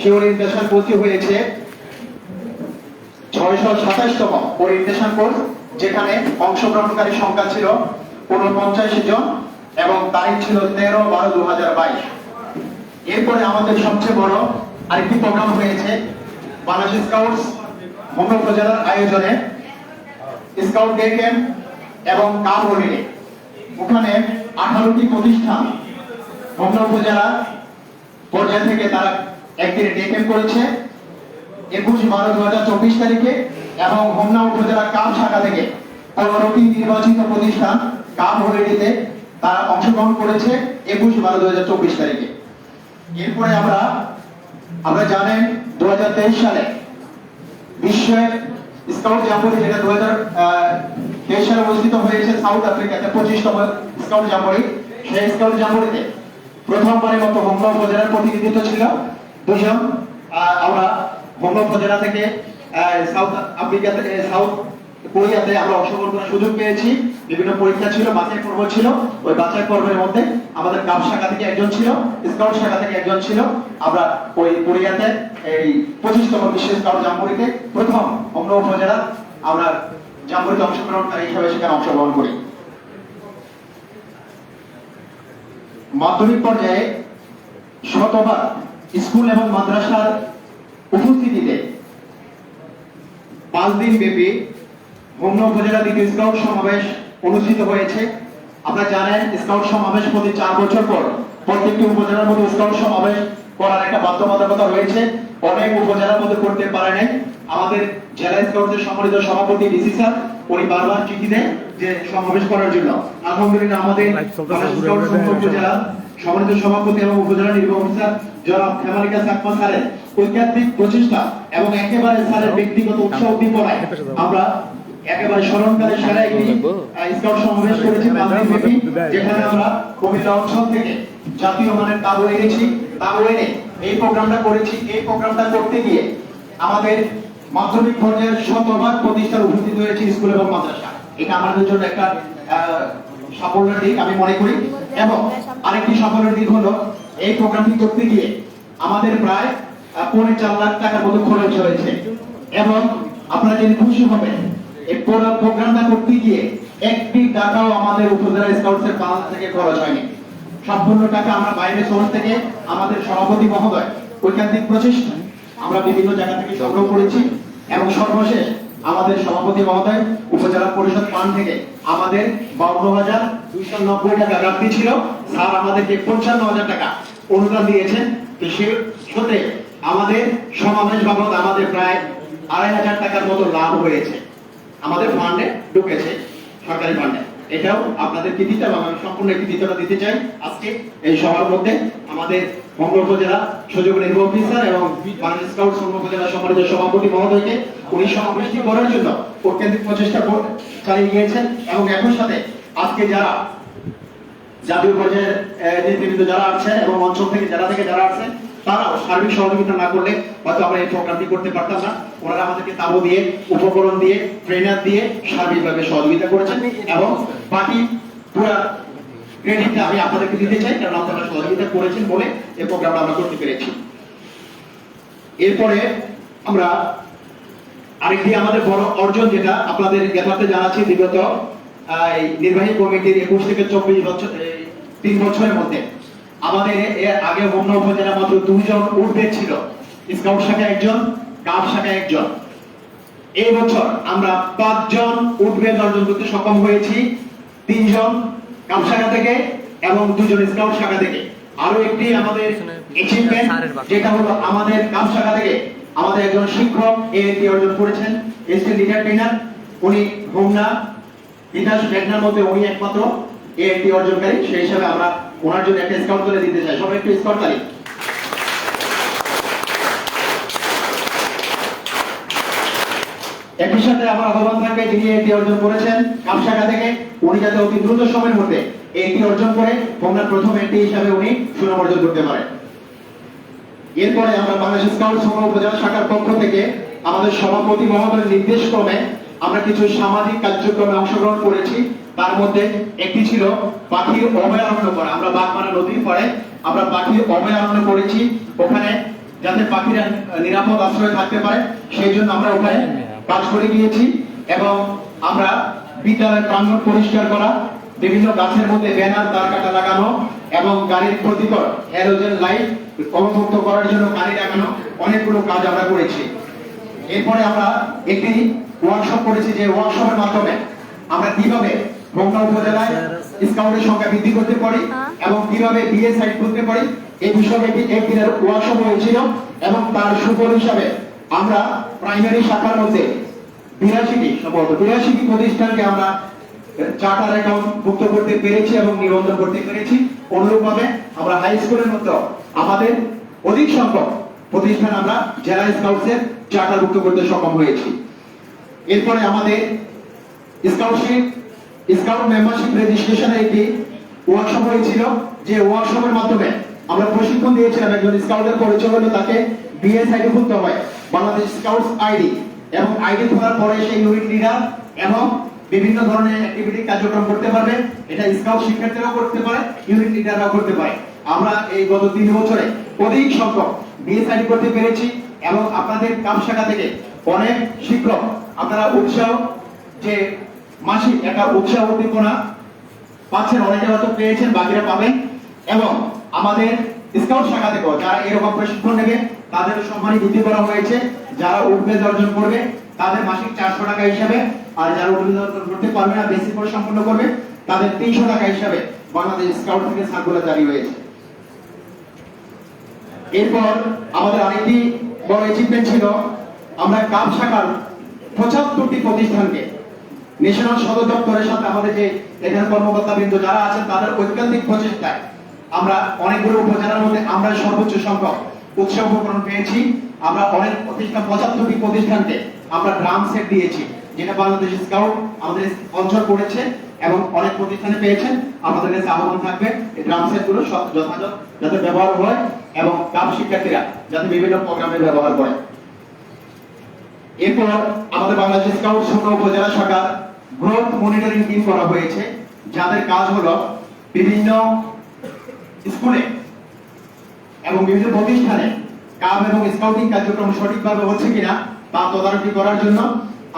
সে orientation ভর্তি হয়েছে? ছয়শো সাতাশতম ওরিয়েন্টেশন কোর্স যেখানে অংশগ্রহণকারী সংখ্যা ছিল উনপঞ্চাশ জন এবং তারিখ ছিল তেরো বারো দু হাজার বাইশ। এরপরে আমাদের সবচেয়ে বড় আরেকটি প্রোগ্রাম হয়েছে বাংলাদেশ স্কাউটস হোম উপজেলার আয়োজনে। স্কাউট ডে ক্যাম্প এবং কাপ হলিডে। ওখানে আঠারোটি প্রতিষ্ঠান হোম উপজেলা পর্যায় থেকে তারা একদিনে ডে ক্যাম্প করেছে একুশ বারো দু হাজার চব্বিশ তারিখে এবং হোমনা উপজেলা শাখা থেকে নির্বাচিত প্রতিষ্ঠান তারা অংশগ্রহণ করেছে একুশ বারো দু হাজার চব্বিশ তারিখে। এরপরে আমরা আমরা জানেন দু হাজার তেইশ সালে বিশ্বে স্কাউট যেটা দু হাজার তেইশ সালে অনুষ্ঠিত হয়েছে সাউথ আফ্রিকাতে পঁচিশতম স্কাউট জাম্বরি সেই স্কাউট প্রথমবারের মতো হোমনা উপজেলার প্রতিনিধিত্ব ছিল। দুজন আমরা হোমনা উপজেলা থেকে সাউথ আফ্রিকাতে সাউথ কোরিয়াতে আমরা অংশগ্রহণ করার সুযোগ পেয়েছি। বিভিন্ন পরীক্ষা ছিল, বাছাই পর্ব ছিল। ওই বাছাই পর্বের মধ্যে আমাদের কাপ শাখা থেকে একজন ছিল স্কাউট শাখা থেকে একজন ছিল। আমরা ওই কোরিয়াতে এই পঁচিশতম বিশ্ব স্কাউট জাম্বুরিতে প্রথম অন্য উপজেলা আমরা জাম্বুরিতে অংশগ্রহণকারী হিসাবে সেখানে অংশগ্রহণ করি। মাধ্যমিক পর্যায়ে শতভাগ স্কুল এবং মাদ্রাসার উপস্থিতিতে পাঁচ দিন ব্যাপী হোমনা উপজেলা দ্বিতীয় স্কাউট সমাবেশ অনুষ্ঠিত হয়েছে। আপনারা জানেন স্কাউট সমাবেশ প্রতি চার বছর পর প্রত্যেকটি উপজেলার মধ্যে স্কাউট সমাবেশ করার একটা বাধ্যবাধকতা রয়েছে। অনেক উপজেলার মধ্যে করতে পারে নাই। আমাদের জেলা স্কাউটের সম্মানিত সভাপতি ডিসি স্যার উনি বারবার চিঠি দেন যে সমাবেশ করার জন্য। আলহামদুলিল্লাহ আমাদের উপজেলা সম্মানিত সভাপতি এবং উপজেলা নির্বাহী অফিসার জনাব হেমালিকা সাকমা স্যারের ঐকাত্মিক প্রচেষ্টা এবং একেবারে স্যারের ব্যক্তিগত উৎসাহ উদ্দীপনায় আমরা একেবারে স্মরণকালে একটি স্কাউট সমাবেশ করেছি যেখানে আমরা অঞ্চল থেকে জাতীয় মানের তাবু এনেছি। তাবু এনে এই প্রোগ্রামটা করেছি। এই প্রোগ্রামটা করতে গিয়ে আমাদের মাধ্যমিক পর্যায়ের শতভাগ প্রতিষ্ঠান উপস্থিত হয়েছে স্কুল এবং মাদ্রাসা। এটা আমাদের জন্য একটা সাফল্যের দিক আমি মনে করি। এবং আরেকটি সাফল্যের দিক হলো, এই প্রোগ্রামটি করতে গিয়ে আমাদের প্রায় পৌনে চার লাখ টাকার মতো খরচ হয়েছে। এবং আপনারা যদি খুশি হবেন, এই প্রোগ্রামটা করতে গিয়ে একটি টাকাও আমাদের উপজেলা স্কাউটসের থেকে খরচ হয়নি। সম্পূর্ণ টাকা আমরা বাইরে সোর্স থেকে আমাদের সভাপতি মহোদয় ঐকান্তিক প্রচেষ্টা আমরা বিভিন্ন জায়গা থেকে সংগ্রহ করেছি। এবং সর্বশেষ আমাদের সভাপতি মহোদয়, উপজেলা পরিষদ ফান্ড থেকে আমাদের বাউন্ন হাজার দুইশো নব্বই টাকা রাখতে ছিল। স্যার আমাদেরকে পঞ্চান্ন হাজার টাকা অনুদান দিয়েছেন। তো সে আমাদের সমাবেশ বাবদ আমাদের প্রায় আড়াই হাজার টাকার মতো লাভ হয়েছে। আমাদের ফান্ডে ঢুকেছে সরকারি ফান্ডে এটাও আপনাদের কৃতিত্ব এবং আমি সম্পূর্ণ একটি কৃতিত্বটা দিতে চাই আজকে এই সভার মধ্যে আমাদের মঙ্গল উপজেলা সুযোগ নির্বাহী অফিসার এবং বাংলাদেশ স্কাউট সংঘ উপজেলা সম্মানিত সভাপতি মহোদয়কে উনি সমাবেশটি করার জন্য অত্যন্তিক প্রচেষ্টা চালিয়ে গিয়েছেন এবং একই সাথে আজকে যারা জাতীয় পর্যায়ের নেতৃবৃন্দ যারা আছেন এবং অঞ্চল থেকে যারা থেকে যারা আছেন, তারাও সার্বিক সহযোগিতা না করলে হয়তো আমরা এই প্রোগ্রামটি করতে পারতাম না। ওনারা আমাদেরকে তাবু দিয়ে, উপকরণ দিয়ে ট্রেনার দিয়ে সার্বিকভাবে সহযোগিতা করেছেন এবং বাকি পুরা ক্রেডিটটা আমি আপনাদেরকে দিতে চাই কারণ আপনারা সহযোগিতা করেছেন বলে এই প্রোগ্রামটা আমরা করতে পেরেছি। এরপরে আমরা আরেকটি আমাদের বড় অর্জন যেটা আপনাদের জ্ঞাতার্থে জানাচ্ছি, বিগত নির্বাহী কমিটির একুশ থেকে চব্বিশ বছর তিন বছরের মধ্যে। আমাদের এর আগে অন্য উপজেলা মাত্র দুজন উর্ধে ছিল। স্কাউট শাখা একজন কাপ শাখা একজন। এই বছর আমরা পাঁচজন উঠবেদ অর্জন করতে সক্ষম হয়েছি। তিনজন কাপ শাখা থেকে এবং দুজন স্কাউট শাখা থেকে। আরও একটি আমাদের অ্যাচিভমেন্ট যেটা হলো আমাদের কাপ শাখা থেকে। আমাদের একজন শিক্ষক এএনটি অর্জন করেছেন এসটি লিডার ট্রেনার। উনি হোমনা বিকাশ মেঘনার মধ্যে উনি একমাত্র এএনটি অর্জনকারী। সেই হিসাবে আমরা ওনার জন্য একটা স্কাউট করে দিতে চাই। সবাই একটু স্কাউট তালি একই সাথে আহ্বান থাকবে যিনি এটি অর্জন করেছেন থেকে, উনি যাতে অতি দ্রুত সময়ের মধ্যে এটি অর্জন করে প্রথম এটি হিসাবে উনি সুনাম অর্জন করতে এরপরে আমরা বাংলাদেশ স্কাউট সংঘ উপজেলা শাখার পক্ষ থেকে আমাদের সভাপতি মহোদয়ের নির্দেশ ক্রমে আমরা কিছু সামাজিক কার্যক্রমে অংশগ্রহণ করেছি। তার মধ্যে একটি ছিল পাখির অভয়ারণ্য করা। আমরা বাগমারা নদীর পরে আমরা পাখির অভয়ারণ্য করেছি। ওখানে যাতে পাখিরা নিরাপদ আশ্রয় থাকতে পারে, সেই জন্য আমরা ওখানে কাজ করে গিয়েছি এবং আমরা বিদ্যালয়ের প্রাঙ্গণ পরিষ্কার করা, বিভিন্ন গাছের মধ্যে ব্যানার, তার কাটা লাগানো এবং গাড়ির ক্ষতিকর হ্যালোজেন লাইট কর্মমুক্ত করার জন্য গাড়ি লাগানো অনেকগুলো কাজ আমরা করেছি। এরপরে আমরা একটি ওয়ার্কশপ করেছি যে ওয়ার্কশপের মাধ্যমে আমরা কীভাবে হোমনা উপজেলায় স্কাউটের সংখ্যা বৃদ্ধি করতে পারি এবং কীভাবে বিএ সাইট করতে পারি এই বিষয়ে একটি একদিনের ওয়ার্কশপ হয়েছিল এবং তার সুফল হিসাবে আমরা প্রাইমারি শাখার মধ্যে বিরাশিটি, সম্ভবত বিরাশিটি প্রতিষ্ঠানকে আমরা চার্টার অ্যাকাউন্ট ভুক্ত করতে পেরেছি এবং নিবন্ধন করতে পেরেছি। অনুরূপভাবে আমরা হাই স্কুলের মতো আমাদের অধিক সংখ্যক প্রতিষ্ঠান আমরা জেলা স্কাউটসের চার্টারভুক্ত করতে সক্ষম হয়েছি। এরপরে আমাদের স্কাউটশিপ স্কাউট মেম্বারশিপ রেজিস্ট্রেশনের একটি ওয়ার্কশপ হয়েছিল, যে ওয়ার্কশপের মাধ্যমে আমরা প্রশিক্ষণ দিয়েছিলাম একজন স্কাউটের পরিচয় হলো তাকে বিএস আইডি খুলতে হয়। বাংলাদেশ স্কাউটস আইডি এবং আইডি খোলার পরে সেই ইউনিট লিডার এবং বিভিন্ন ধরনের অ্যাক্টিভিটি কার্যক্রম করতে পারবে। এটা স্কাউট শিক্ষার্থীরাও করতে পারে ইউনিট লিডাররাও করতে পারে। আমরা এই গত তিন বছরে অধিক সংখ্যক বিএস আইডি করতে পেরেছি এবং আপনাদের কাম শাখা থেকে অনেক শিক্ষক, আপনারা উৎসাহ যে মাসিক একটা উৎসাহ উদ্দীপনা পাচ্ছেন, অনেকে হয়তো পেয়েছেন, বাকিরা পাবেন। এবং আমাদের স্কাউট শাখা থেকেও যারা এরকম প্রশিক্ষণ নেবে, তাদের সম্মানী বৃদ্ধি করা হয়েছে। যারা উঠবেজ অর্জন করবে, তাদের মাসিক চারশো টাকা হিসাবে। আর যারা উঠবেজ অর্জন করতে পারবে না, বেশি করে সম্পন্ন করবে, তাদের তিনশো টাকা হিসাবে বাংলাদেশ স্কাউট থেকে সার্কুলার জারি হয়েছে। এরপর আমাদের আরেকটি বড় অ্যাচিভমেন্ট ছিল, আমরা কাপ শাখার পঁচাত্তরটি প্রতিষ্ঠানকে ন্যাশনাল সদর দপ্তরের সাথে আমাদের যে এখানে কর্মকর্তা বৃন্দ যারা আছেন, তাদের ঐকান্তিক প্রচেষ্টায় আমরা অনেকগুলো উপজেলার মধ্যে আমরা সর্বোচ্চ সংখ্যক উৎসব উপকরণ পেয়েছি। আমরা অনেক প্রতিষ্ঠান পঁচাত্তরটি প্রতিষ্ঠানকে আমরা ড্রাম সেট দিয়েছি, যেটা বাংলাদেশ স্কাউট আমাদের স্পন্সর করেছে এবং অনেক প্রতিষ্ঠানে পেয়েছেন। আমাদের কাছে আহ্বান থাকবে এই ড্রাম সেটগুলো সব যথাযথ যাতে ব্যবহার হয় এবং কাপ শিক্ষার্থীরা যাতে বিভিন্ন প্রোগ্রামে ব্যবহার করে। এরপর আমাদের বাংলাদেশ স্কাউট সংঘ উপজেলা শাখার গ্রোথ মনিটরিং টিম করা হয়েছে, যাদের কাজ হলো বিভিন্ন স্কুলে এবং বিভিন্ন প্রতিষ্ঠানে কাপ এবং স্কাউটিং কার্যক্রম সঠিকভাবে হচ্ছে কিনা তা তদারকি করার জন্য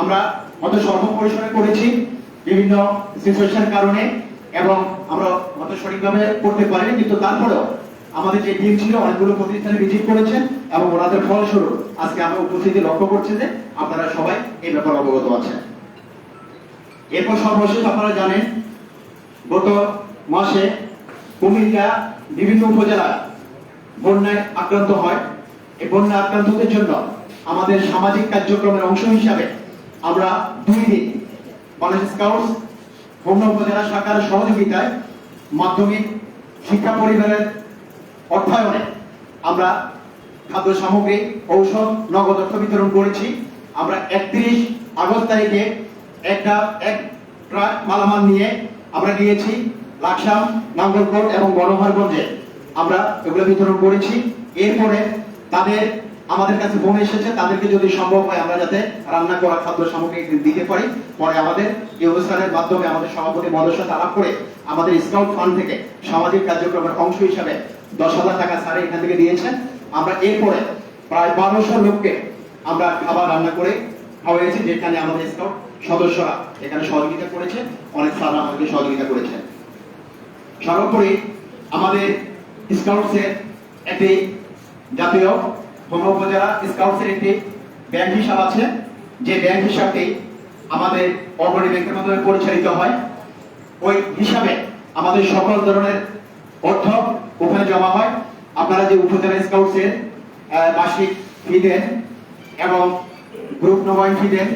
আমরা হয়তো সর্বপরিসরে করেছি বিভিন্ন সিচুয়েশন কারণে এবং আমরা হয়তো সঠিকভাবে করতে পারিনি, কিন্তু তারপরেও আমাদের যে টিম ছিল, অনেকগুলো প্রতিষ্ঠানে ভিজিট করেছেন এবং ওনাদের ফলস্বরূপ আজকে আমরা উপস্থিতি লক্ষ্য করছি যে আপনারা সবাই এই ব্যাপারে অবগত আছেন। এরপর সর্বশেষ আপনারা জানেন, গত মাসে কুমিল্লা বিভিন্ন উপজেলা বন্যায় আক্রান্ত হয়। এই বন্যা আক্রান্তদের জন্য আমাদের সামাজিক কার্যক্রমের অংশ হিসাবে আমরা দুই দিন কলেজ স্কাউটস হোমনা উপজেলা শাখার সহযোগিতায় মাধ্যমিক শিক্ষা পরিবারের অর্থায়নে আমরা খাদ্য সামগ্রী, ঔষধ, নগদ অর্থ বিতরণ করেছি। আমরা একত্রিশ আগস্ট তারিখে একটা এক ট্রাক মালামাল নিয়ে আমরা গিয়েছি। লাকসাম, নাঙ্গলকোট এবং গণহারগঞ্জে আমরা এগুলো বিতরণ করেছি। এরপরে তাদের, আমাদের কাছে ফোন এসেছে, তাদেরকে যদি সম্ভব হয় আমরা যাতে রান্না করা খাদ্য সামগ্রী দিতে পারি। পরে আমাদের এই অনুষ্ঠানের মাধ্যমে আমাদের সভাপতি মহোদয়ের সাথে করে আমাদের স্কাউট ফান্ড থেকে সামাজিক কার্যক্রমের অংশ হিসাবে দশ হাজার টাকা স্যার এখান থেকে দিয়েছেন। আমরা এরপরে প্রায় বারোশো লোককে আমরা খাবার রান্না করে খাওয়াইছি যেখানে আমাদের স্কাউট সদস্যরা এখানে সহযোগিতা করেছে। অনেক স্যার আমাদেরকে সহযোগিতা করেছেন। সর্বোপরি আমাদের স্কাউটসের একটি জাতীয় হোম উপজেলা স্কাউটসের একটি ব্যাংক হিসাব আছে। যে ব্যাংক হিসাবটি আমাদের অগ্রণী ব্যাংকের মাধ্যমে পরিচালিত হয়। ওই হিসাবে আমাদের সকল ধরনের অর্থ ওখানে জমা হয়। আপনারা যে উপজেলা স্কাউটসের মাসিক ফি দেন এবং গ্রুপ নবায়ন ফি দেন,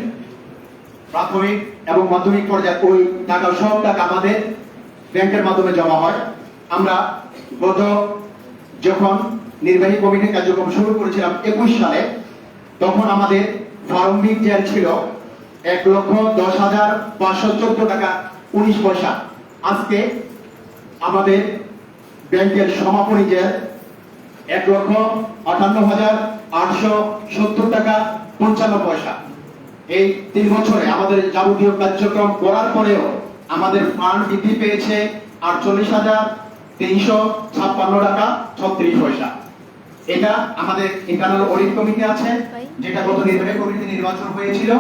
প্রাথমিক এবং মাধ্যমিক পর্যায়ে ওই টাকা, সব টাকা আমাদের ব্যাংকের মাধ্যমে জমা হয়। আমরা গত যখন নির্বাহী কমিটির কার্যক্রম শুরু করেছিলাম একুশ সালে, তখন আমাদের প্রারম্ভিক জেল ছিল এক লক্ষ দশ হাজার পাঁচশো চোদ্দ টাকা উনিশ পয়সা। আজকে আমাদের ব্যাংকের সমাপনী জেল এক লক্ষ আটান্ন হাজার আটশো সত্তর টাকা পঞ্চান্ন পয়সা। এই তিন বছরে আমাদের যাবতীয় কার্যক্রম করার পরেও আমাদের ফান্ড বৃদ্ধি পেয়েছে আটচল্লিশ হাজার তিনশো ছাপ্পান্ন টাকা, ছত্রিশ পয়সা। এটা আমাদের ইন্টারনাল অডিট কমিটি আছে, যেটা গত নির্বাহী কমিটি নির্বাচন হয়েছিল।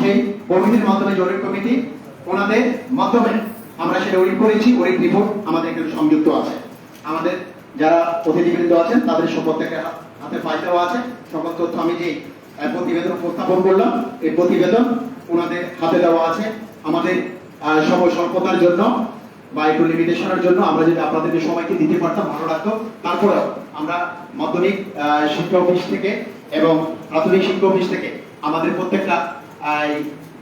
সেই কমিটির মাধ্যমে যে অডিট কমিটি ওনাদের মাধ্যমে আমরা সেটা অডিট করেছি অডিট রিপোর্ট আমাদের এখানে সংযুক্ত আছে। আমাদের যারা অতিথিবৃন্দ আছেন, তাদের হা- হাতে ফাইল দেওয়া আছে। সকল তথ্য আমি যে প্রতিবেদন উপস্থাপন করলাম, এই প্রতিবেদন ওনাদের হাতে দেওয়া আছে। আমাদের সময় স্বল্পতার জন্য বা একটু লিমিটেশনের জন্য আমরা যদি আপনাদেরকে সবাইকে দিতে পারতাম, ভালো লাগতো। তারপরেও আমরা মাধ্যমিক শিক্ষা অফিস থেকে এবং প্রাথমিক শিক্ষা অফিস থেকে আমাদের প্রত্যেকটা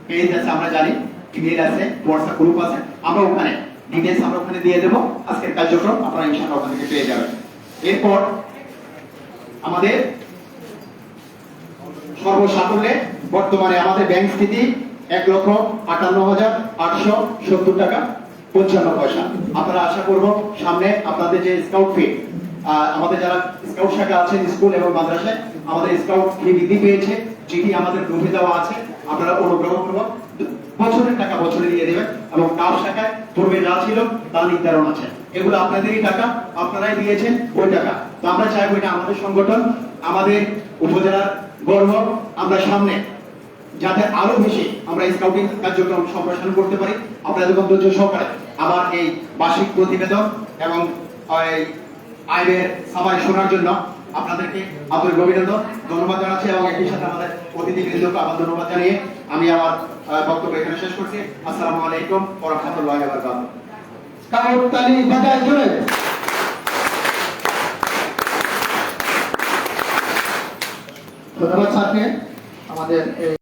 পেজ আছে, আমরা জানি ইমেল আছে হোয়াটসঅ্যাপ গ্রুপ আছে, আমরা ওখানে ডিটেলস আমরা ওখানে দিয়ে দেবো। আজকের কার্যক্রম আপনারা ইনশাআল্লাহ ওখান থেকে পেয়ে যাবেন। এরপর আমাদের সর্বসাকুল্যে বর্তমানে আমাদের ব্যাংক স্থিতি এক লক্ষ আটান্ন হাজার আটশো সত্তর টাকা পঞ্চান্ন পয়সা। আপনারা আশা করব সামনে আপনাদের যে স্কাউট ফি আমাদের যারা স্কাউট শাখা আছেন, স্কুল এবং মাদ্রাসায়, আমাদের স্কাউট ফি বৃদ্ধি পেয়েছে যেটি আমাদের গ্রুপে দেওয়া আছে, আপনারা অনুগ্রহ করব বছরের টাকা বছরে দিয়ে দেবেন এবং কার শাখায় পূর্বে যা ছিল, তা নির্ধারণ আছে। এগুলো আপনাদেরই টাকা, আপনারাই দিয়েছেন ওই টাকা। তো আমরা চাইব এটা আমাদের সংগঠন, আমাদের উপজেলার গর্ব, আমরা সামনে যাতে আরও বেশি আমরা স্কাউটিং কার্যক্রম সম্প্রসারণ করতে পারি। যখন ধৈর্য সহকারে আমার এই বার্ষিক প্রতিবেদন এবং আইনের সবাই শোনার জন্য আপনাদেরকে আন্তরিক অভিনন্দন, ধন্যবাদ জানাচ্ছি এবং একই সাথে আমাদের অতিথিবৃন্দকে আবার ধন্যবাদ জানিয়ে আমি আমার বক্তব্য এখানে শেষ করছি। আসসালামু আলাইকুম ওয়া রাহমাতুল্লাহি ওয়া বারাকাতুহু। কাউট বাজায় ধন্যবাদ আমাদের